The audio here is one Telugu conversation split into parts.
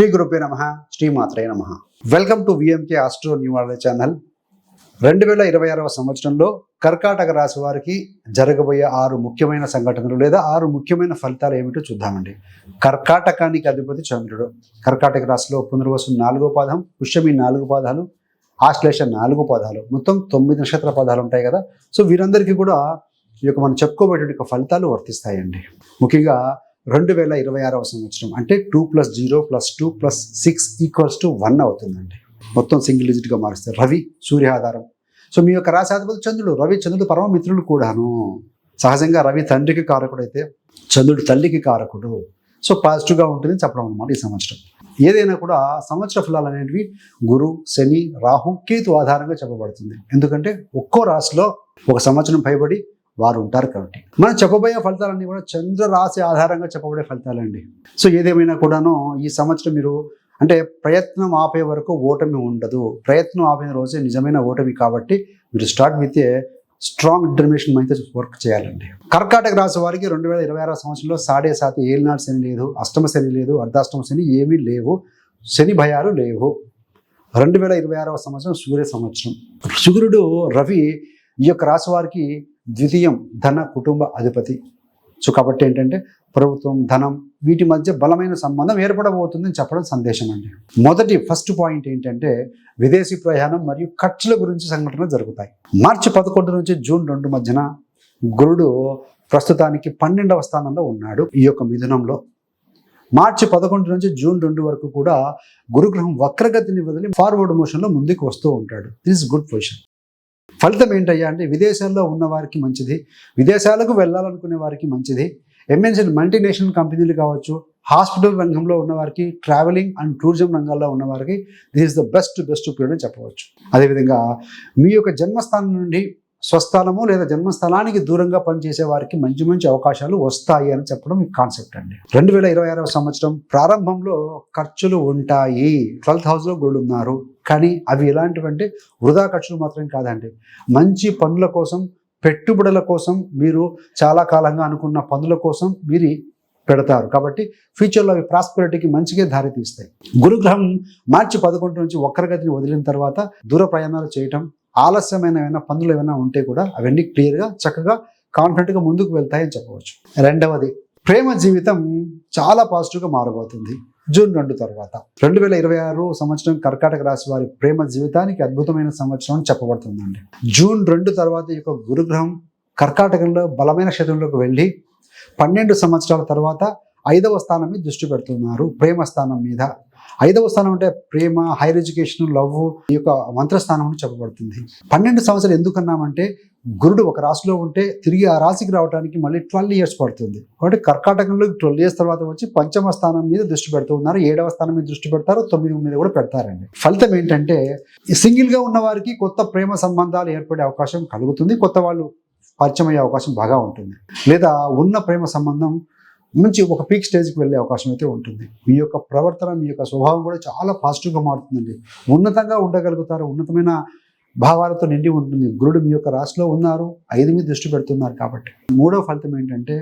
శ్రీ గురుపే నమ శ్రీమాత్రే నమ. Welcome to VMK astro new world channel రెండు వేల ఇరవై ఆరవ సంవత్సరంలో కర్కాటక రాశి వారికి జరగబోయే ఆరు ముఖ్యమైన సంఘటనలు లేదా ఆరు ముఖ్యమైన ఫలితాలు ఏమిటో చూద్దామండి. కర్కాటకానికి అధిపతి చంద్రుడు. కర్కాటక రాశిలో పునర్వసు నాలుగో పాదం పుష్యమి నాలుగు పాదాలు ఆశ్లేష నాలుగు పదాలు. మొత్తం తొమ్మిది నక్షత్ర పదాలు ఉంటాయి కదా. సో వీరందరికీ కూడా ఈ యొక్క మనం చెప్పుకోబోయేటువంటి ఫలితాలు వర్తిస్తాయండి. ముఖ్యంగా రెండు వేల ఇరవై ఆరవ సంవత్సరం అంటే two plus zero plus two plus six equals to one అవుతుందండి. మొత్తం సింగిల్ డిజిట్గా మారుస్తారు. రవి సూర్య ఆధారం సో మీ యొక్క రాశాధిపతి చంద్రుడు. రవి చంద్రుడు పరమమిత్రుడు కూడాను. సహజంగా రవి తండ్రికి కారకుడు అయితే చంద్రుడు తల్లికి కారకుడు. సో పాజిటివ్గా ఉంటుంది చెప్పడం అనమాట ఈ సంవత్సరం. ఏదైనా కూడా సంవత్సర ఫలాలు అనేటివి గురు శని రాహు కేతు ఆధారంగా చెప్పబడుతుంది. ఎందుకంటే ఒక్కో రాశిలో ఒక సంవత్సరం పైబడి వారు ఉంటారు కాబట్టి. మనం చెప్పబోయే ఫలితాలన్నీ కూడా చంద్ర రాశి ఆధారంగా చెప్పబడే ఫలితాలండి. సో ఏదేమైనా కూడాను ఈ సంవత్సరం మీరు అంటే ప్రయత్నం ఆపే వరకు ఓటమి ఉండదు. ప్రయత్నం ఆపిన రోజే నిజమైన ఓటమి కాబట్టి మీరు start with a strong determination అయితే వర్క్ చేయాలండి. కర్కాటక రాశి వారికి రెండు వేల ఇరవై ఆరో సంవత్సరంలో సాడే సాతి ఏలినాడు శని లేదు అష్టమ శని లేదు అర్ధాష్టమ శని ఏమీ లేవు శని భయాలు లేవు. రెండు వేల ఇరవై ఆరవ సంవత్సరం సూర్య సంవత్సరం. సూర్యుడు రవి ఈ యొక్క రాశి వారికి ద్వితీయం ధన కుటుంబ అధిపతి. సో కాబట్టి ఏంటంటే ప్రభుత్వం ధనం వీటి మధ్య బలమైన సంబంధం ఏర్పడబోతుందని చెప్పడం సందేశం అండి. మొదటి ఫస్ట్ పాయింట్ ఏంటంటే విదేశీ ప్రయాణం మరియు ఖర్చుల గురించి సంఘటనలు జరుగుతాయి. మార్చి పదకొండు నుంచి జూన్ రెండు మధ్యన గురుడు ప్రస్తుతానికి పన్నెండవ స్థానంలో ఉన్నాడు ఈ యొక్క మిథునంలో. మార్చి పదకొండు నుంచి జూన్ రెండు వరకు కూడా గురుగ్రహం వక్రగతిని వదిలి ఫార్వర్డ్ మోషన్లో ముందుకు వస్తూ ఉంటాడు. దిస్ గుడ్ పొజిషన్ ఫలితం ఏంటయ్యా అంటే విదేశాల్లో ఉన్న వారికి మంచిది విదేశాలకు వెళ్ళాలనుకునే వారికి మంచిది. ఎంఎన్సీ మల్టీనేషనల్ కంపెనీలు కావచ్చు హాస్పిటల్ రంగంలో ఉన్నవారికి ట్రావెలింగ్ అండ్ టూరిజం రంగాల్లో ఉన్నవారికి this is the best best period అని చెప్పవచ్చు. అదేవిధంగా మీ యొక్క జన్మస్థానం నుండి స్వస్థలము లేదా జన్మస్థలానికి దూరంగా పనిచేసే వారికి మంచి మంచి అవకాశాలు వస్తాయి అని చెప్పడం ఈ కాన్సెప్ట్ అండి. రెండు వేల ఇరవై ఆరవ సంవత్సరం ప్రారంభంలో ఖర్చులు ఉంటాయి. ట్వెల్త్ హౌస్లో గుళ్ళు ఉన్నారు. కానీ అవి ఎలాంటివంటే వృధా ఖర్చులు మాత్రం కాదండి. మంచి పనుల కోసం పెట్టుబడుల కోసం మీరు చాలా కాలంగా అనుకున్న పనుల కోసం మీరు పెడతారు. కాబట్టి ఫ్యూచర్లో అవి ప్రాస్పెరిటీకి మంచిగా దారి తీస్తాయి గురుగ్రహం మార్చి పదకొండు నుంచి వక్రగతిని వదిలిన తర్వాత దూర ప్రయాణాలు చేయటం ఆలస్యమైన ఏమైనా పనులు ఏమైనా ఉంటే కూడా అవన్నీ క్లియర్గా చక్కగా కాన్ఫిడెంట్గా ముందుకు వెళ్తాయని చెప్పవచ్చు. రెండవది ప్రేమ జీవితం చాలా పాజిటివ్గా మారబోతుంది. జూన్ రెండు తర్వాత. రెండు వేల ఇరవై ఆరు సంవత్సరం కర్కాటక రాశి వారి ప్రేమ జీవితానికి అద్భుతమైన సంవత్సరం అని చెప్పబడుతుందండి. జూన్ రెండు తర్వాత ఈ యొక్క గురుగ్రహం కర్కాటకంలో బలమైన క్షేత్రంలోకి వెళ్ళి పన్నెండు సంవత్సరాల తర్వాత ఐదవ స్థానం మీద దృష్టి పెడుతున్నారు ప్రేమ స్థానం మీద. ఐదవ స్థానం అంటే ప్రేమ హైర్ ఎడ్యుకేషన్ లవ్ ఈ యొక్క మంత్రస్థానం అని చెప్పబడుతుంది. పన్నెండు సంవత్సరాలు ఎందుకన్నామంటే గురుడు ఒక రాశిలో ఉంటే తిరిగి ఆ రాశికి రావడానికి మళ్ళీ ట్వెల్వ్ ఇయర్స్ పడుతుంది. కాబట్టి కర్కాటకంలో ట్వెల్వ్ ఇయర్స్ తర్వాత వచ్చి పంచమ స్థానం మీద దృష్టి పెడుతూ ఉన్నారు. ఏడవ స్థానం మీద దృష్టి పెడతారు. తొమ్మిది మీద కూడా పెడతారండి. ఫలితం ఏంటంటే సింగిల్గా ఉన్న వారికి కొత్త ప్రేమ సంబంధాలు ఏర్పడే అవకాశం కలుగుతుంది. కొత్త వాళ్ళు పరిచయం అయ్యే అవకాశం బాగా ఉంటుంది. లేదా ఉన్న ప్రేమ సంబంధం మంచి ఒక పీక్ స్టేజ్కి వెళ్ళే అవకాశం అయితే ఉంటుంది. మీ యొక్క ప్రవర్తన మీ యొక్క స్వభావం కూడా చాలా పాజిటివ్గా మారుతుందండి. ఉన్నతంగా ఉండగలుగుతారు ఉన్నతమైన భావాలతో నిండి ఉంటుంది. గురుడు మీ యొక్క రాశిలో ఉన్నారు ఐదు మీద దృష్టి పెడుతున్నారు కాబట్టి. మూడో ఫలితం ఏంటంటే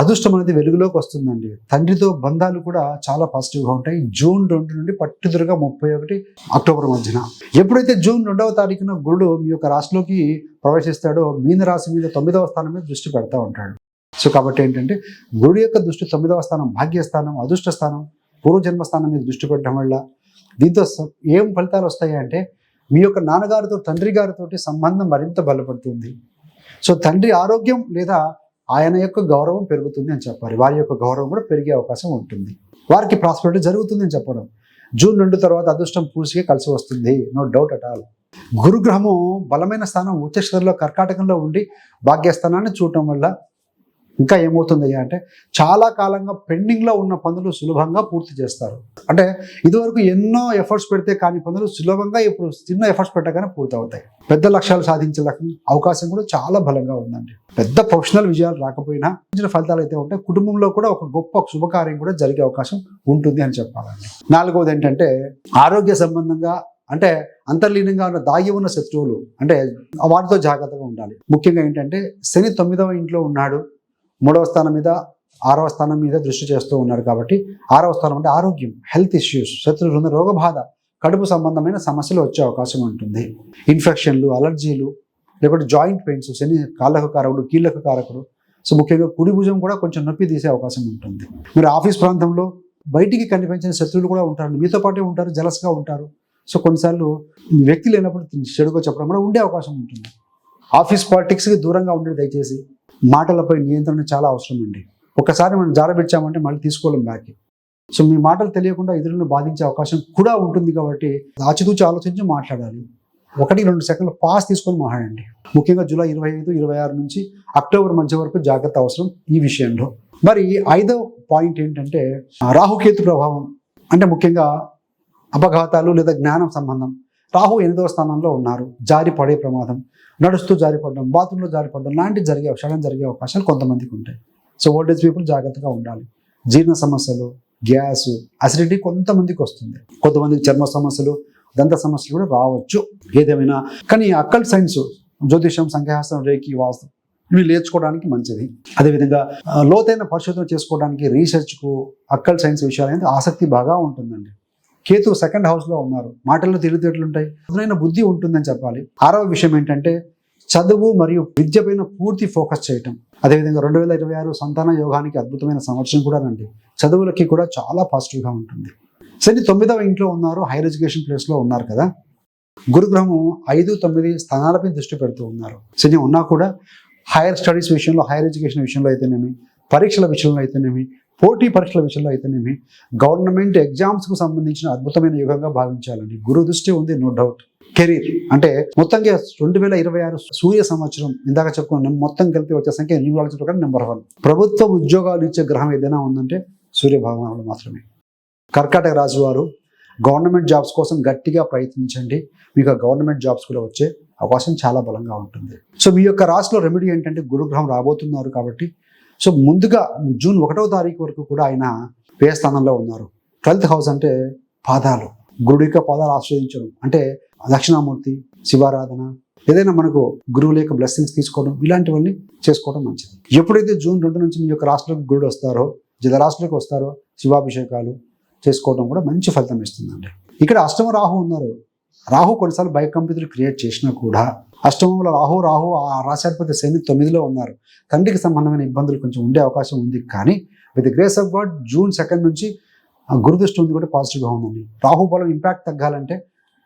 అదృష్టం అనేది వెలుగులోకి వస్తుందండి. తండ్రితో బంధాలు కూడా చాలా పాజిటివ్గా ఉంటాయి. జూన్ రెండు నుండి పట్టుదలగా ముప్పై ఒకటి అక్టోబర్ మధ్యన. ఎప్పుడైతే జూన్ రెండవ తారీఖున గురుడు మీ యొక్క రాశిలోకి ప్రవేశిస్తాడో మీన రాశి మీద తొమ్మిదవ స్థానం మీద దృష్టి పెడతా ఉంటాడు. సో కాబట్టి ఏంటంటే గురుడు యొక్క దృష్టి తొమ్మిదవ స్థానం భాగ్యస్థానం అదృష్ట స్థానం పూర్వజన్మ స్థానం మీద దృష్టి పెట్టడం వల్ల దీంతో ఏం ఫలితాలు వస్తాయి అంటే మీ యొక్క నాన్నగారితో తండ్రి గారితో సంబంధం మరింత బలపడుతుంది. సో తండ్రి ఆరోగ్యం లేదా ఆయన యొక్క గౌరవం పెరుగుతుంది అని చెప్పాలి. వారి యొక్క గౌరవం కూడా పెరిగే అవకాశం ఉంటుంది. వారికి ప్రాస్పెరిటీ జరుగుతుంది అని చెప్పడం. జూన్ రెండు తర్వాత అదృష్టం పూర్తిగా కలిసి వస్తుంది. No doubt at all. గురుగ్రహము బలమైన స్థానం ఉచ్చస్థితిలో కర్కాటకంలో ఉండి భాగ్యస్థానాన్ని చూడటం వల్ల ఇంకా ఏమవుతుందయ్యా అంటే చాలా కాలంగా పెండింగ్లో ఉన్న పనులు సులభంగా పూర్తి చేస్తారు. అంటే ఇదివరకు ఎన్నో ఎఫర్ట్స్ పెడితే కాని పనులు సులభంగా ఇప్పుడు చిన్న ఎఫర్ట్స్ పెట్టగానే పూర్తి అవుతాయి పెద్ద లక్ష్యాలు సాధించే లక్ష- అవకాశం కూడా చాలా బలంగా ఉందండి. పెద్ద ప్రొఫెషనల్ విజయాలు రాకపోయినా చిన్న ఫలితాలు అయితే ఉంటాయి. కుటుంబంలో కూడా ఒక గొప్ప శుభకార్యం కూడా జరిగే అవకాశం ఉంటుంది అని చెప్పాలండి. నాలుగవది ఏంటంటే ఆరోగ్య సంబంధంగా అంటే అంతర్లీనంగా ఉన్న దాగి ఉన్న శత్రువులు అంటే వాటితో జాగ్రత్తగా ఉండాలి. ముఖ్యంగా ఏంటంటే శని తొమ్మిదవ ఇంట్లో ఉన్నాడు. మూడవ స్థానం మీద ఆరవ స్థానం మీద దృష్టి చేస్తూ ఉన్నారు కాబట్టి ఆరవ స్థానం అంటే ఆరోగ్యం హెల్త్ ఇష్యూస్ శత్రు రోగబాధ రోగ బాధ కడుపు సంబంధమైన సమస్యలు వచ్చే అవకాశం ఉంటుంది. ఇన్ఫెక్షన్లు అలర్జీలు లేకుంటే జాయింట్ పెయిన్స్ శని కాళ్ళకు కారకుడు కీళ్ళకు కారకుడు సో ముఖ్యంగా కుడి భుజం కూడా కొంచెం నొప్పి తీసే అవకాశం ఉంటుంది. మీరు ఆఫీస్ ప్రాంతంలో బయటికి కనిపించిన శత్రువులు కూడా ఉంటారు. మీతో పాటే ఉంటారు జలస్గా ఉంటారు. సో కొన్నిసార్లు వ్యక్తి లేనప్పుడు చెడుగా చెప్పడం కూడా ఉండే అవకాశం ఉంటుంది. ఆఫీస్ పాలిటిక్స్కి దూరంగా ఉండేది దయచేసి. మాటలపై నియంత్రణ చాలా అవసరం అండి ఒకసారి మనం జారబెట్టామంటే మళ్ళీ తీసుకోలేం బ్యాక్ సో మీ మాటలు తెలియకుండా ఇతరులను బాధించే అవకాశం కూడా ఉంటుంది కాబట్టి ఆచితూచి ఆలోచించి మాట్లాడాలి. ఒకటి రెండు సెకండ్లు పాస్ తీసుకొని మాట్లాడండి. ముఖ్యంగా జూలై ఇరవై ఐదు ఇరవై ఆరు నుంచి అక్టోబర్ మధ్య వరకు జాగ్రత్త అవసరం ఈ విషయంలో. మరి ఐదో పాయింట్ ఏంటంటే రాహుకేతు ప్రభావం అంటే ముఖ్యంగా అపఘాతాలు లేదా జ్ఞానం సంబంధం. రాహు ఎనిమిదవ స్థానంలో ఉన్నారు. జారి పడే ప్రమాదం నడుస్తూ జారిపడడం బాత్రూంలో జారిపడడం లాంటివి జరిగే క్షణం జరిగే అవకాశాలు కొంతమందికి ఉంటాయి. సో ఓల్డేజ్ పీపుల్ జాగ్రత్తగా ఉండాలి. జీర్ణ సమస్యలు గ్యాస్ అసిడిటీ కొంతమందికి వస్తుంది. కొంతమందికి చర్మ సమస్యలు దంత సమస్యలు కూడా రావచ్చు. ఏదేమైనా కానీ అక్కల్ సైన్స్ జ్యోతిషం సంఖ్యాశాస్త్రం రేకి వాస్తు ఇవి నేర్చుకోవడానికి మంచిది. అదేవిధంగా లోతైన పరిశోధన చేసుకోవడానికి రీసెర్చ్కు అక్కల్ సైన్స్ విషయాలు అనేది ఆసక్తి బాగా ఉంటుందండి. కేతు సెకండ్ హౌస్లో ఉన్నారు. మాటల్లో తెలివితేటలు ఉంటాయి అదునైన బుద్ధి ఉంటుందని చెప్పాలి. ఆరవ విషయం ఏంటంటే చదువు మరియు విద్య పైన పూర్తి ఫోకస్ చేయటం. అదేవిధంగా రెండు వేల ఇరవై ఆరు సంతాన యోగానికి అద్భుతమైన సంవత్సరం కూడా రండి. చదువులకి కూడా చాలా పాజిటివ్గా ఉంటుంది. శని తొమ్మిదవ ఇంట్లో ఉన్నారు. హైయర్ ఎడ్యుకేషన్ ప్లేస్లో ఉన్నారు కదా. గురుగ్రహము ఐదు తొమ్మిది స్థానాలపై దృష్టి పెడుతూ ఉన్నారు. శని ఉన్నా కూడా హైయర్ స్టడీస్ విషయంలో హైయర్ ఎడ్యుకేషన్ విషయంలో అయితేనేమి పరీక్షల విషయంలో అయితేనేమి పోటీ పరీక్షల విషయంలో అయితేనేమి గవర్నమెంట్ ఎగ్జామ్స్కు సంబంధించిన అద్భుతమైన యుగంగా భావించాలండి. గురు దృష్టి ఉంది నో డౌట్ కెరీర్ అంటే మొత్తంగా రెండు వేల ఇరవై ఆరు సూర్య సంవత్సరం ఇందాక చెప్పుకున్నాం మొత్తం కలిపి వచ్చే సంఖ్య న్యూమాలజీ ప్రకారం నెంబర్ వన్. ప్రభుత్వ ఉద్యోగాలు ఇచ్చే గ్రహం ఏదైనా ఉందంటే సూర్య భగవానుడు మాత్రమే. కర్కాటక రాశి వారు గవర్నమెంట్ జాబ్స్ కోసం గట్టిగా ప్రయత్నించండి. మీకు గవర్నమెంట్ జాబ్స్ కూడా వచ్చే అవకాశం చాలా బలంగా ఉంటుంది. సో మీ యొక్క రాశిలో రెమెడీ ఏంటంటే గురుగ్రహం రాబోతున్నారు కాబట్టి సో ముందుగా జూన్ ఒకటవ తారీఖు వరకు కూడా ఆయన వ్యయ స్థానంలో ఉన్నారు. ట్వెల్త్ హౌస్ అంటే పాదాలు. గురుడు యొక్క పాదాలు ఆశ్రయించడం. అంటే దక్షిణామూర్తి శివారాధన ఏదైనా మనకు గురువుల యొక్క బ్లెస్సింగ్స్ తీసుకోవడం ఇలాంటివన్నీ చేసుకోవడం మంచిది. ఎప్పుడైతే జూన్ రెండు నుంచి మీ యొక్క రాష్ట్రంలోకి గురుడు వస్తారో జలరాశులకు వస్తారో శివాభిషేకాలు చేసుకోవడం కూడా మంచి ఫలితం ఇస్తుందండి. ఇక్కడ అష్టమ రాహు ఉన్నారు. రాహు కొన్నిసార్లు భయకంపితులు క్రియేట్ చేసినా కూడా అష్టమంలో రాహు రాహు ఆ రాశాధిపతి శని తొమ్మిదిలో ఉన్నారు. తండ్రికి సంబంధమైన ఇబ్బందులు కొంచెం ఉండే అవకాశం ఉంది కానీ with grace of God June second నుంచి గురుదృష్టి ఉంది కూడా పాజిటివ్గా ఉందండి. రాహు బలం ఇంపాక్ట్ తగ్గాలంటే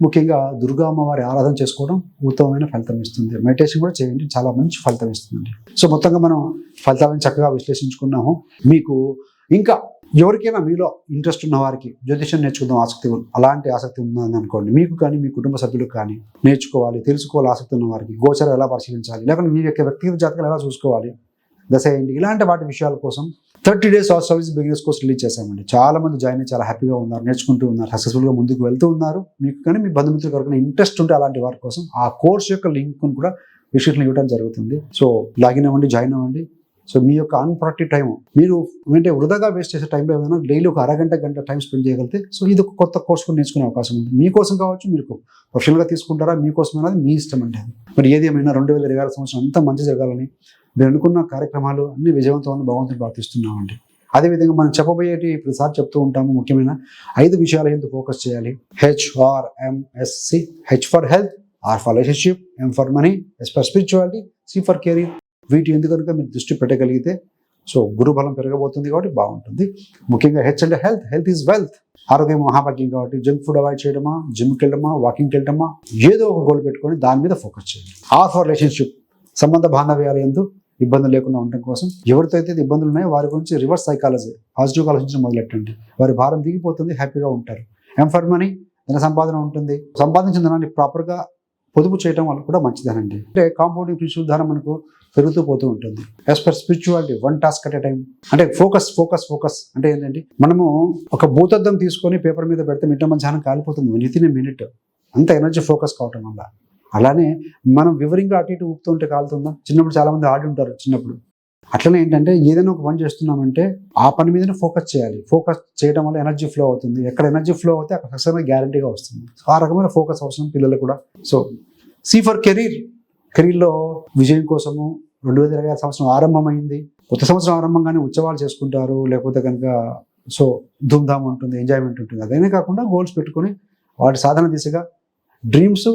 ముఖ్యంగా దుర్గా అమ్మవారి ఆరాధన చేసుకోవడం ఉత్తమమైన ఫలితం ఇస్తుంది. మెడిటేషన్ కూడా చేయండి చాలా మంచి ఫలితం ఇస్తుందండి. సో మొత్తంగా మనం ఫలితాలను చక్కగా విశ్లేషించుకున్నాము. మీకు ఇంకా ఎవరికైనా మీలో ఇంట్రెస్ట్ ఉన్న వారికి జ్యోతిషం నేర్చుకుందాం ఆసక్తి ఉంది అలాంటి ఆసక్తి ఉందని అనుకోండి. మీకు కానీ మీ కుటుంబ సభ్యులకు కానీ నేర్చుకోవాలి తెలుసుకోవాలి ఆసక్తి ఉన్న వారికి గోచరం ఎలా పరిశీలించాలి లేకుంటే మీ యొక్క వ్యక్తిగత జాతకాలు ఎలా చూసుకోవాలి దశ ఏంటి ఇలాంటి వాటి విషయాల కోసం thirty days of service beginners course release చేశామండి. చాలా మంది జాయిన్ అయ్యి చాలా హ్యాపీగా ఉన్నారు నేర్చుకుంటూ ఉన్నారు సక్సెస్ఫుల్గా ముందుకు వెళ్తూ ఉన్నారు. మీకు కానీ మీ బంధుమిత్రులు కొరకు ఇంట్రెస్ట్ ఉంటే అలాంటి వారి కోసం ఆ కోర్స్ యొక్క లింక్ను కూడా విషయంలో ఇవ్వడం జరుగుతుంది. సో లాగిన్ అవ్వండి జాయిన్ అవ్వండి. సో మీ యొక్క అన్ప్రొడక్టివ్ టైం మీరు అంటే వృధాగా వేస్ట్ చేసే టైంలో ఏమైనా డైలీ ఒక అరగంట గంట టైం స్పెండ్ చేయగలిగితే సో ఇది ఒక కొత్త కోర్స్ కూడా నేర్చుకునే అవకాశం ఉంది. మీకోసం కావచ్చు మీరు ప్రొఫెషనల్గా తీసుకుంటారా మీకోసం అనేది మీ ఇష్టం అండి అది. మరి ఏది ఏమైనా రెండు వేల ఇరవై ఆరు సంవత్సరం అంతా మంచి జరగాలని మీరు అనుకున్న కార్యక్రమాలు అన్ని విజయవంతమని భగవంతుని ప్రార్థిస్తున్నామండి. అదేవిధంగా మనం చెప్పబోయేటి ఇప్పుడు చెప్తూ ఉంటాము ముఖ్యమైన ఐదు విషయాల ఎందుకు ఫోకస్ చేయాలి. HRMSC H for health R for relationship M for money S for spirituality C for career వీటి ఎందుకు కనుక మీరు దృష్టి పెట్టగలిగితే సో గురుబలం పెరగబోతుంది కాబట్టి బాగుంటుంది. ముఖ్యంగా హెచ్ అంటే హెల్త్ హెల్త్ ఈజ్ వెల్త్. ఆరోగ్యం మహాభాగ్యం కాబట్టి జంక్ ఫుడ్ అవాయిడ్ చేయడమా జిమ్కి వెళ్ళడమా వాకింగ్కి వెళ్ళడమా ఏదో ఒక గోల్ పెట్టుకొని దాని మీద ఫోకస్ చేయండి. ఆర్ ఫర్ రిలేషన్షిప్ సంబంధ బాంధవ్యాలు ఎందు ఇబ్బందులు లేకుండా ఉండటం కోసం ఎవరితో అయితే ఇబ్బందులు ఉన్నాయో వారి గురించి రివర్స్ సైకాలజీ పాజిటివ్ ఆలోచించడం మొదలెట్టండి. వారి భారం దిగిపోతుంది హ్యాపీగా ఉంటారు. ఎం ఫర్ మనీ ధన సంపాదన ఉంటుంది. సంపాదించిన ధనాన్ని ప్రాపర్గా పొదుపు చేయడం వల్ల కూడా మంచిదేనండి. అంటే కాంపౌండింగ్ ప్రిన్సిపల్ ధనం మనకు పెరుగుతూ పోతూ ఉంటుంది. As per spirituality one task at a time అంటే ఫోకస్ ఫోకస్ ఫోకస్ అంటే ఏంటంటే మనము ఒక భూతద్దం తీసుకొని పేపర్ మీద పెడితే మిట్ట మధ్యాహ్నం కాలిపోతుంది. విత్ ఇన్ మినిట్ అంత ఎనర్జీ ఫోకస్ కావటం వల్ల. అలానే మనం వివరంగా అటు ఇటు ఊపుతుంటే కాలుతుందా? చిన్నప్పుడు చాలామంది ఆడి ఉంటారు చిన్నప్పుడు. అట్లనే ఏంటంటే ఏదైనా ఒక పని చేస్తున్నామంటే ఆ పని మీదనే ఫోకస్ చేయాలి. ఫోకస్ చేయడం వల్ల ఎనర్జీ ఫ్లో అవుతుంది. ఎక్కడ ఎనర్జీ ఫ్లో అవుతే అక్కడ సక్సెస్ అనేది గ్యారంటీగా వస్తుంది. ఆ రకమైన ఫోకస్ అవసరం పిల్లలకు కూడా. సో సి ఫర్ కెరీర్ కెరీర్లో విజయం కోసము రెండు వేల ఇరవై ఆరు సంవత్సరం ఆరంభమైంది. కొత్త సంవత్సరం ఆరంభంగానే ఉత్సవాలు చేసుకుంటారు. లేకపోతే కనుక సో ధూమ్ధామ్ ఉంటుంది ఎంజాయ్మెంట్ ఉంటుంది. అదేనే కాకుండా గోల్స్ పెట్టుకొని వాటి సాధన దిశగా dreams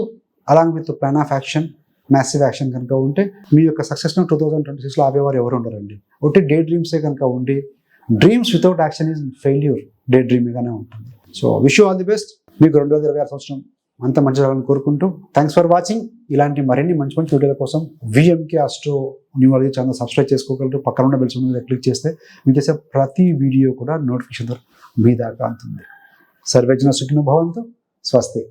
along with plan of action massive action కనుక ఉంటే మీ యొక్క సక్సెస్ను టూ థౌజండ్ ట్వంటీ సిక్స్లో ఆపేవారు ఎవరు ఉండరండి. ఒకటి డే డ్రీమ్సే కనుక ఉండి dreams without action is failure day డ్రీమ్గానే ఉంటుంది. So wish all the best మీకు రెండు వేల ఇరవై ఆరు సంవత్సరం అంత మంచి జరగాలని కోరుకుంటూ థ్యాంక్స్ ఫర్ వాచింగ్ ఇలాంటి మరిన్ని మంచి మంచి వీడియోల కోసం VMK astro numerology channel subscribe చేసుకోగలరు. పక్కన ఉన్న బెల్స్ మీద క్లిక్ చేస్తే మీకు చేసే ప్రతి వీడియో కూడా నోటిఫికేషన్ ద్వారా మీ దాకా అందుతుంది సర్వేజన సుఖిన భవంతో. స్వస్తి.